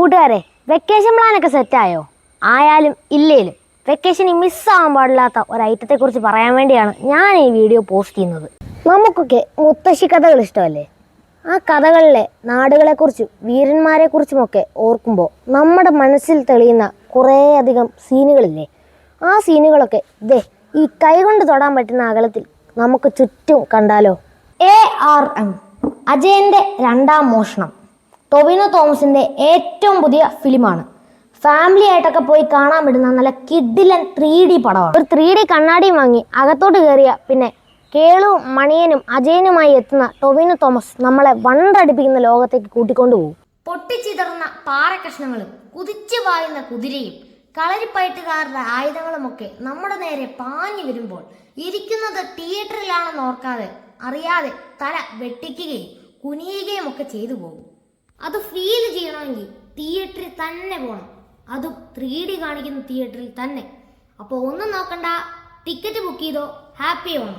കൂട്ടുകാരെ വെക്കേഷൻ പ്ലാനൊക്കെ സെറ്റായോ ആയാലും ഇല്ലേലും വെക്കേഷൻ മിസ്സാവാൻ പാടില്ലാത്ത ഒരു ഐറ്റത്തെക്കുറിച്ച് പറയാൻ വേണ്ടിയാണ് ഞാൻ ഈ വീഡിയോ പോസ്റ്റ് ചെയ്യുന്നത്. നമുക്കൊക്കെ മുത്തശ്ശി കഥകൾ ഇഷ്ടമല്ലേ? ആ കഥകളിലെ നാടുകളെക്കുറിച്ചും വീരന്മാരെക്കുറിച്ചുമൊക്കെ ഓർക്കുമ്പോൾ നമ്മുടെ മനസ്സിൽ തെളിയുന്ന കുറേയധികം സീനുകളില്ലേ? ആ സീനുകളൊക്കെ ദേ ഈ കൈകൊണ്ട് തൊടാൻ പറ്റുന്ന അകലത്തിൽ നമുക്ക് ചുറ്റും കണ്ടാലോ? എ ആർ എം അജയന്റെ രണ്ടാം മോഷണം. ടൊവിനോ തോമസിന്റെ ഏറ്റവും പുതിയ ഫിലിമാണ്. ഫാമിലി ആയിട്ടൊക്കെ പോയി കാണാൻ പറ്റുന്ന നല്ല കിഡിലൻ ത്രീ ഡി പടമാണ്. ഒരു ത്രീ ഡി കണ്ണാടിയും വാങ്ങി അകത്തോട്ട് കയറിയ പിന്നെ കേളും മണിയനും അജയനുമായി എത്തുന്ന ടൊവിനോ തോമസ് നമ്മളെ വണ്ടടിപ്പിക്കുന്ന ലോകത്തേക്ക് കൂട്ടിക്കൊണ്ടുപോകും പൊട്ടിച്ചിതറുന്ന പാറക്കഷ്ണങ്ങളും കുതിച്ചു വായുന്ന കുതിരയും കളരിപ്പയറ്റുകാരുടെ ആയുധങ്ങളുമൊക്കെ നമ്മുടെ നേരെ പാഞ്ഞു വരുമ്പോൾ ഇരിക്കുന്നത് തിയേറ്ററിലാണെന്ന് ഓർക്കാതെ അറിയാതെ തല വെട്ടിക്കുകയും കുനിയുകയും ഒക്കെ ചെയ്തു പോകും. അത് ഫീൽ ചെയ്യണമെങ്കിൽ തിയേറ്ററിൽ തന്നെ പോകണം അതും ത്രീ ഡി കാണിക്കുന്ന തിയേറ്ററിൽ തന്നെ. അപ്പോൾ ഒന്നും നോക്കണ്ട. ടിക്കറ്റ് ബുക്ക് ചെയ്തോ. ഹാപ്പി ആവണം.